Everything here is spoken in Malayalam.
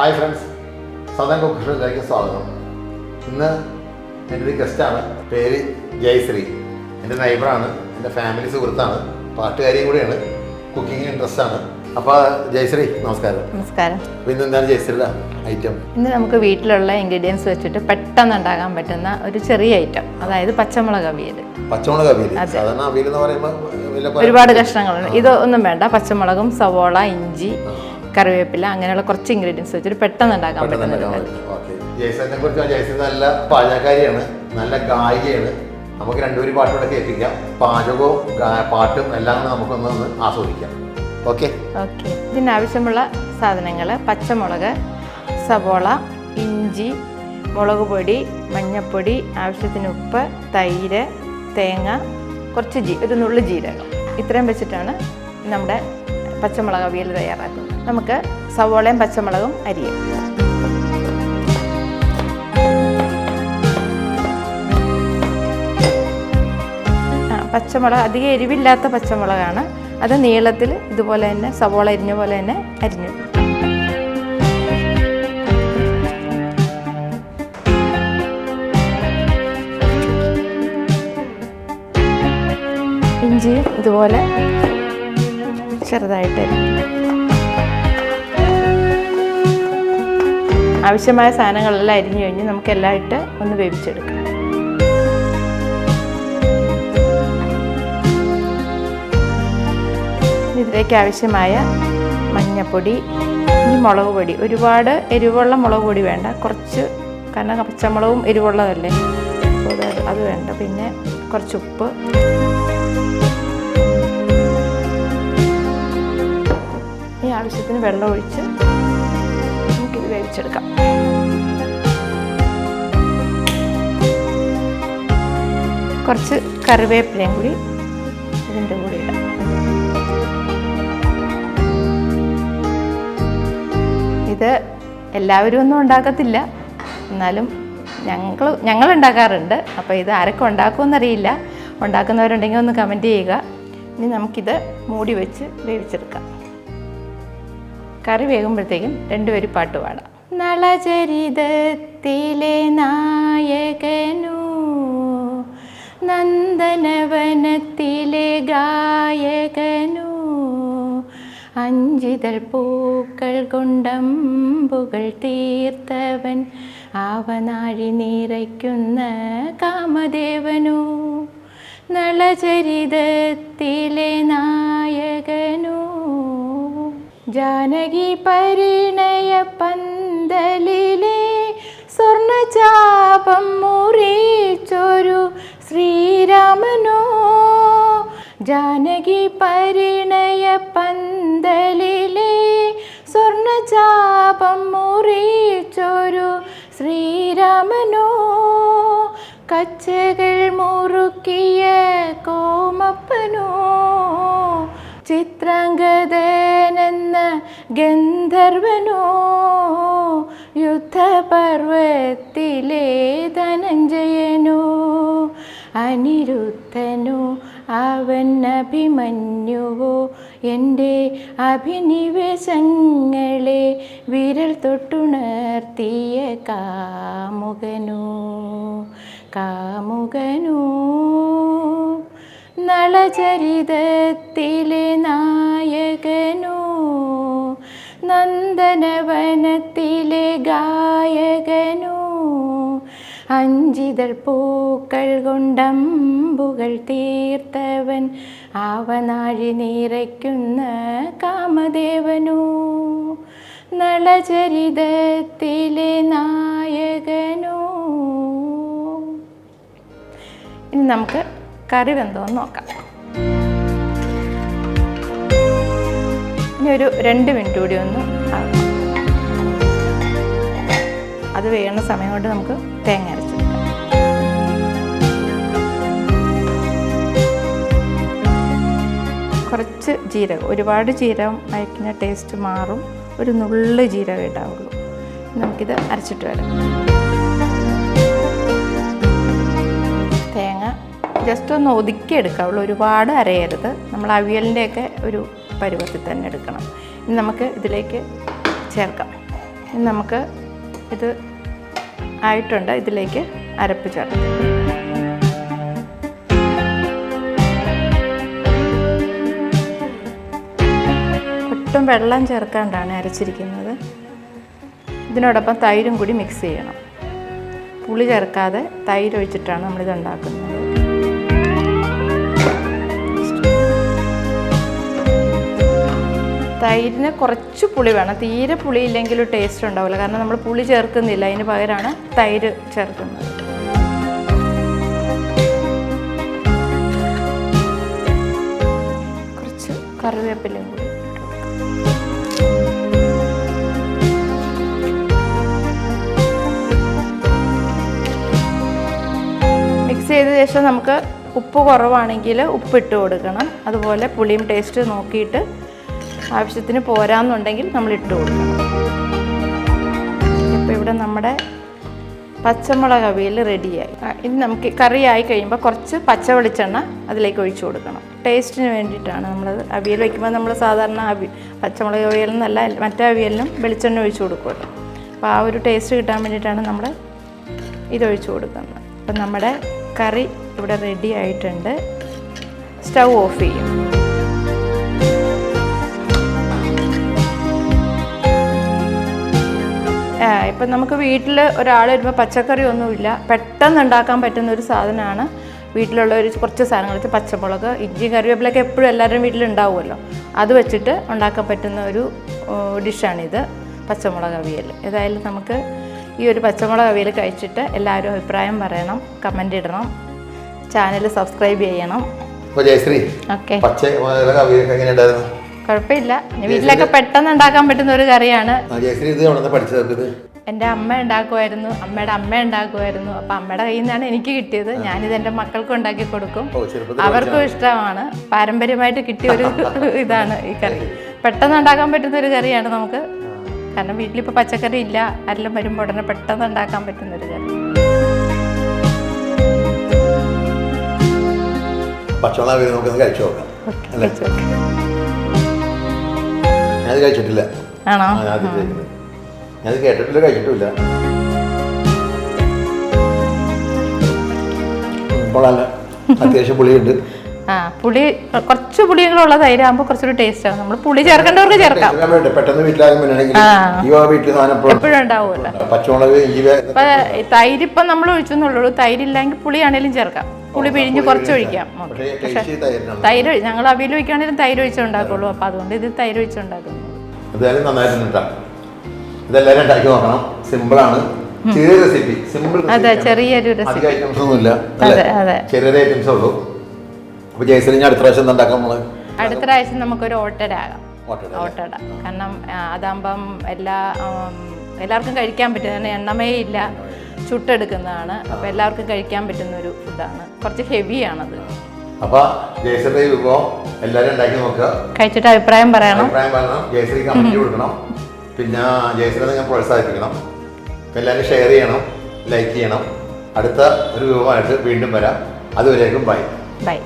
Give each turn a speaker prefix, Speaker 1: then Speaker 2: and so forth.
Speaker 1: ഹായ് ഫ്രണ്ട്സ് സദൻ കുക്കിലേക്ക് സ്വാഗതം. ഇന്ന് എന്റെ ഒരു ഗസ്റ്റാണ് പേര് ജയശ്രീ. എന്റെ നൈബറാണ് എന്റെ ഫാമിലി സുഹൃത്താണ്. പാട്ടുകാരിയും കൂടിയാണ്. കുക്കിംഗ് ഇൻട്രസ്റ്റ് ആണ്. അപ്പൊ ജയശ്രീ നമസ്കാരം.
Speaker 2: നമസ്കാരം.
Speaker 1: ഇന്ന് എന്താണ് ജയശ്രീയുടെ ഐറ്റം
Speaker 2: ഇന്ന് നമുക്ക് വീട്ടിലുള്ള ഇൻഗ്രീഡിയൻസ് വെച്ചിട്ട് പെട്ടെന്ന് ഉണ്ടാക്കാൻ പറ്റുന്ന ഒരു ചെറിയ ഐറ്റം അതായത് പച്ചമുളക് അവിയൽ
Speaker 1: പച്ചമുളക് അവിയൽ സാധാരണ അവിയൽ എന്ന് പറയുമ്പോൾ
Speaker 2: ഒരുപാട് കഷ്ണങ്ങളുണ്ട്. ഇതൊന്നും വേണ്ട. പച്ചമുളകും സവോള ഇഞ്ചി കറിവേപ്പില അങ്ങനെയുള്ള കുറച്ച് ഇൻഗ്രീഡിയൻസ് വെച്ചിട്ട് പെട്ടെന്ന് ഉണ്ടാക്കാൻ
Speaker 1: പെട്ടെന്ന്
Speaker 2: പറ്റുന്ന
Speaker 1: ഉണ്ടാക്കാൻ പറ്റും. ഓക്കേ. ജയശ്രീനെ കുറിച്ച് ജയശ്രീ നല്ല പാചകക്കാരിയാണ് നല്ല ഗായികയാണ്. നമുക്ക് രണ്ടുപേരും പാട്ടുകൂടെ കേൾപ്പിക്കാം. പാചകവും പാട്ടും എല്ലാം കൂടെ നമുക്കൊന്ന് ആസ്വദിക്കാം. ഓക്കെ
Speaker 2: ഓക്കെ ഇതിനാവശ്യമുള്ള സാധനങ്ങൾ പച്ചമുളക് സവോള ഇഞ്ചി മുളക് പൊടി മഞ്ഞൾപ്പൊടി ആവശ്യത്തിന് ഉപ്പ് തൈര് തേങ്ങ കുറച്ച് ജീ ഒരു നുള്ളു ജീരകം. ഇത്രയും വെച്ചിട്ടാണ് നമ്മുടെ പച്ചമുളക് അവിയൽ തയ്യാറാക്കുന്നത് നമുക്ക് സവോളയും പച്ചമുളകും അരിയും. പച്ചമുളക് അധികം എരിവില്ലാത്ത പച്ചമുളകാണ്. അത് നീളത്തിൽ ഇതുപോലെ തന്നെ സവോള അരിഞ്ഞ പോലെ തന്നെ അരിഞ്ഞു. ഇഞ്ചിയും ഇതുപോലെ ചെറുതായിട്ട്. ആവശ്യമായ സാധനങ്ങളെല്ലാം അരിഞ്ഞു കഴിഞ്ഞ് നമുക്കെല്ലാം ഇട്ട് ഒന്ന് വേവിച്ചെടുക്കാം. ഇതിലേക്ക് ആവശ്യമായ മഞ്ഞപ്പൊടി ഈ മുളക് പൊടി. ഒരുപാട് എരിവുള്ള മുളക് പൊടി വേണ്ട. കുറച്ച് കാരണം പച്ചമുളകും എരിവുള്ളതല്ലേ? അപ്പോൾ അത് വേണ്ട. പിന്നെ കുറച്ച് ഉപ്പ്. ഈ വെള്ളം ഒഴിച്ച് നമുക്കിത് വേവിച്ചെടുക്കാം. കുറച്ച് കറിവേപ്പിലയും കൂടി ഇതിന്റെ കൂടെ ഇടാം. ഇത് എല്ലാവരും ഒന്നും ഉണ്ടാക്കത്തില്ല. എന്നാലും ഞങ്ങൾ ഞങ്ങൾ ഉണ്ടാക്കാറുണ്ട്. അപ്പോൾ ഇത് ആരൊക്കെ ഉണ്ടാക്കുമെന്നറിയില്ല. ഉണ്ടാക്കുന്നവരുണ്ടെങ്കിൽ ഒന്ന് കമന്റ് ചെയ്യുക. ഇനി നമുക്കിത് മൂടി വെച്ച് വേവിച്ചെടുക്കാം. കറി വേകുമ്പോഴത്തേക്കും രണ്ടുപേരും പാട്ട് പാടാം. നളചരിതത്തിലെ നായകനു നന്ദനവനത്തിലെ ഗായകനു അഞ്ചിതൾ പൂക്കൾ കൊണ്ടമ്പുകൾ തീർത്തവൻ ആവനാഴി നിറയ്ക്കുന്ന കാമദേവനു നളചരിതത്തിലെ നായകനു ജാനകി പരിണയ പന്തലിലെ സ്വർണചാപം മുറിച്ചൊരു ശ്രീരാമനോ? ജാനകി പരിണയ പന്തലിലെ സ്വർണചാപം മുറിച്ചൊരു ശ്രീരാമനോ? കച്ചകൾ മുറുക്കിയ കോമപ്പനോ? ചിത്രാംഗതനെന്ന ഗന്ധർവനോ യുദ്ധപർവത്തിലെ ധനഞ്ജയനോ അനിരുദ്ധനോ അവൻ അഭിമന്യുവോ എന്റെ അഭിനിവേശങ്ങളെ വിരൽ തൊട്ടുണർത്തിയ കാമുകനോ കാമുകനോ നളചരിതത്തിലെ നായകനോ നന്ദനവനത്തിലെ ഗായകനോ അഞ്ചിതൾ പൂക്കൾ കൊണ്ടമ്പുകൾ തീർത്തവൻ ആവനാഴി നിറയ്ക്കുന്ന കാമദേവനോ. നളചരിതത്തിലെ നായകനോ. ഇനി നമുക്ക് കറി വെന്തോന്ന് നോക്കാം. ഒരു രണ്ട് മിനിറ്റ് കൂടി ഒന്ന്. അത് വേണ്ട സമയം കൊണ്ട് നമുക്ക് തേങ്ങ അരച്ചെടുക്കാം കുറച്ച് ജീരകം ഒരുപാട് ജീരകം അയക്കുന്ന ടേസ്റ്റ് മാറും. ഒരു നുള്ളു ജീരകം ഉണ്ടാവുള്ളൂ. നമുക്കിത് അരച്ചിട്ട് വരാം. തേങ്ങ ജസ്റ്റ് ഒന്ന് ഒതുക്കി എടുക്കാവുള്ളൂ ഒരുപാട് അരയരുത്. നമ്മൾ അവിയലിന്റെയൊക്കെ ഒരു പരുവത്തിൽ തന്നെ എടുക്കണം. ഇനി നമുക്ക് ഇതിലേക്ക് ചേർക്കാം. ഇനി നമുക്ക് ഇത് ആയിട്ടുണ്ട്. ഇതിലേക്ക് അരപ്പ് ചേർക്കാം. ഒട്ടും വെള്ളം ചേർക്കാണ്ടാണ് അരച്ചിരിക്കുന്നത്. ഇതിനോടൊപ്പം തൈരും കൂടി മിക്സ് ചെയ്യണം. പുളി ചേർക്കാതെ തൈരൊഴിച്ചിട്ടാണ് നമ്മളിത് ഉണ്ടാക്കുന്നത്. തൈരിന് കുറച്ച് പുളി വേണം. തീരെ പുളി ഇല്ലെങ്കിൽ ടേസ്റ്റ് ഉണ്ടാവില്ല. കാരണം നമ്മൾ പുളി ചേർക്കുന്നില്ല. അതിന് പകരമാണ് തൈര് ചേർക്കുന്നത്. കുറച്ച് കറിവേപ്പിലയും കൂടി മിക്സ് ചെയ്ത ശേഷം നമുക്ക് ഉപ്പ് കുറവാണെങ്കിൽ ഉപ്പിട്ട് കൊടുക്കണം. അതുപോലെ പുളിയും ടേസ്റ്റ് നോക്കിയിട്ട് ആവശ്യത്തിന് പോരാന്നുണ്ടെങ്കിൽ നമ്മൾ ഇട്ട് കൊടുക്കണം. ഇപ്പോൾ ഇവിടെ നമ്മുടെ പച്ചമുളക് അവിയൽ റെഡിയായി. ഇനി നമുക്ക് കറി ആയി കഴിയുമ്പോൾ കുറച്ച് പച്ച വെളിച്ചെണ്ണ അതിലേക്ക് ഒഴിച്ചു കൊടുക്കണം. ടേസ്റ്റിന് വേണ്ടിയിട്ടാണ് നമ്മൾ അവിയൽ വയ്ക്കുമ്പോൾ നമ്മൾ സാധാരണ അവി പച്ചമുളക് അവിയലെന്നല്ല മറ്റേ അവിയലിനും വെളിച്ചെണ്ണ ഒഴിച്ചു കൊടുക്കുമല്ലോ. അപ്പോൾ ആ ഒരു ടേസ്റ്റ് കിട്ടാൻ വേണ്ടിയിട്ടാണ് നമ്മൾ ഇതൊഴിച്ചു കൊടുക്കുന്നത്. അപ്പം നമ്മുടെ കറി ഇവിടെ റെഡി ആയിട്ടുണ്ട്. സ്റ്റൗ ഓഫ് ചെയ്യും. ഇപ്പം നമുക്ക് വീട്ടിൽ ഒരാൾ വരുമ്പോൾ പച്ചക്കറി ഒന്നുമില്ല. പെട്ടെന്ന് ഉണ്ടാക്കാൻ പറ്റുന്ന ഒരു സാധനമാണ്. വീട്ടിലുള്ള ഒരു കുറച്ച് സാധനങ്ങൾ വെച്ച് പച്ചമുളക് ഇഞ്ചി കറിവേപ്പിലൊക്കെ എപ്പോഴും എല്ലാവരുടെയും വീട്ടിലുണ്ടാവുമല്ലോ. അത് വെച്ചിട്ട് ഉണ്ടാക്കാൻ പറ്റുന്ന ഒരു ഡിഷാണിത് പച്ചമുളക് അവിയൽ ഏതായാലും നമുക്ക് ഈ ഒരു പച്ചമുളക് അവിയൽ കഴിച്ചിട്ട് എല്ലാവരും അഭിപ്രായം പറയണം കമന്റ് ഇടണം ചാനൽ സബ്സ്ക്രൈബ് ചെയ്യണം.
Speaker 1: ജയശ്രീ
Speaker 2: ഓക്കെ
Speaker 1: പച്ചമുളക് അവിയൽ അവിയലൊക്കെ എങ്ങനെയുണ്ടായിരുന്നു?
Speaker 2: കുഴപ്പമില്ല. വീട്ടിലൊക്കെ പെട്ടെന്ന് ഉണ്ടാക്കാൻ പറ്റുന്ന ഒരു കറിയാണ്.
Speaker 1: എന്റെ
Speaker 2: എന്റെ അമ്മ ഉണ്ടാക്കുമായിരുന്നു. അമ്മയുടെ അമ്മ ഉണ്ടാക്കുമായിരുന്നു. അപ്പൊ അമ്മയുടെ കയ്യിൽ നിന്നാണ് എനിക്ക് കിട്ടിയത്. ഞാനിത് എന്റെ മക്കൾക്കും ഉണ്ടാക്കി കൊടുക്കും. അവർക്കും ഇഷ്ടമാണ്. പാരമ്പര്യമായിട്ട് കിട്ടിയ ഒരു ഇതാണ് ഈ കറി. പെട്ടെന്ന് ഉണ്ടാക്കാൻ പറ്റുന്ന ഒരു കറിയാണ് നമുക്ക്. കാരണം വീട്ടിലിപ്പോൾ പച്ചക്കറി ഇല്ല. ആരെല്ലാം വരുമ്പോൾ ഉടനെ പെട്ടെന്ന് ഉണ്ടാക്കാൻ പറ്റുന്ന ഒരു കറി.
Speaker 1: ഭക്ഷണം അവിയൽ കഴിച്ചോ കഴിച്ചു നോക്കാം? ഞാനത് കഴിച്ചിട്ടില്ല.
Speaker 2: ആണോ?
Speaker 1: ഞാൻ കഴിക്കുന്നത് ഞാനത് കേട്ടിട്ടില്ല കഴിച്ചിട്ടില്ല അത്യാവശ്യം പുളിയുണ്ട്.
Speaker 2: ആ പുളി കുറച്ച് പുളികളുള്ള തൈരാകുമ്പോൾ കുറച്ചൊരു ടേസ്റ്റ് ടേസ്റ്റാണ് നമ്മൾ പുളി ചേർക്കേണ്ടവർക്ക് ചേർക്കാം.
Speaker 1: പെട്ടെന്ന് എപ്പോഴും
Speaker 2: ഉണ്ടാവുമല്ലോ. ഇപ്പൊ തൈര് ഇപ്പം നമ്മൾ ഒഴിച്ചെന്നുള്ളൂ. തൈരില്ലെങ്കിൽ പുളിയാണേലും ചേർക്കാം. പുളി പിഴിഞ്ഞ് കുറച്ച് ഒഴിക്കാം.
Speaker 1: പക്ഷേ
Speaker 2: തൈര് ഞങ്ങൾ അവിയൽ ഒഴിക്കുകയാണെങ്കിലും തൈര് ഒഴിച്ചുണ്ടാക്കുള്ളൂ അപ്പം അതുകൊണ്ട് ഇത് തൈര് ഒഴിച്ചുണ്ടാക്കുന്നു
Speaker 1: എന്തായാലും നന്നായിട്ട് കേട്ടോ. ഇതെല്ലാവരും ഉണ്ടാക്കി നോക്കണം. സിമ്പിളാണ് ചെറിയ റെസിപ്പി സിമ്പിൾ
Speaker 2: അതെ ചെറിയൊരു
Speaker 1: അധികം ഐറ്റംസ് ഒന്നുമില്ല ചെറിയ ഐറ്റംസ് ഉള്ളൂ. അപ്പൊ ഞാൻ അടുത്ത പ്രാവശ്യം എന്താ ഉണ്ടാക്കാൻ നമ്മൾ
Speaker 2: അടുത്ത പ്രാവശ്യം നമുക്കൊരു ഓട്ടട ആകാം കാരണം അതാകുമ്പം എല്ലാ എല്ലാവർക്കും കഴിക്കാൻ പറ്റുന്ന എണ്ണമേ ഇല്ല. ചുട്ടെടുക്കുന്നതാണ്. അപ്പോൾ എല്ലാവർക്കും കഴിക്കാൻ പറ്റുന്ന ഒരു ഫുഡാണ് കുറച്ച് ഹെവിയാണത്
Speaker 1: അപ്പോൾ ജയശ്രീ വിഭവം എല്ലാവരും ഉണ്ടാക്കി നോക്കുക.
Speaker 2: കഴിച്ചിട്ട് അഭിപ്രായം പറയണം.
Speaker 1: അഭിപ്രായം പറയണം. ജയശ്രീ കമന്റ് കൊടുക്കണം. പിന്നെ ജയശ്രീനെ ഞാൻ പ്രോത്സാഹിപ്പിക്കണം. എല്ലാവരും ഷെയർ ചെയ്യണം ലൈക്ക് ചെയ്യണം. അടുത്ത ഒരു വിഭവമായിട്ട് വീണ്ടും വരാം. അതുവരേക്കും ബൈ
Speaker 2: ബൈ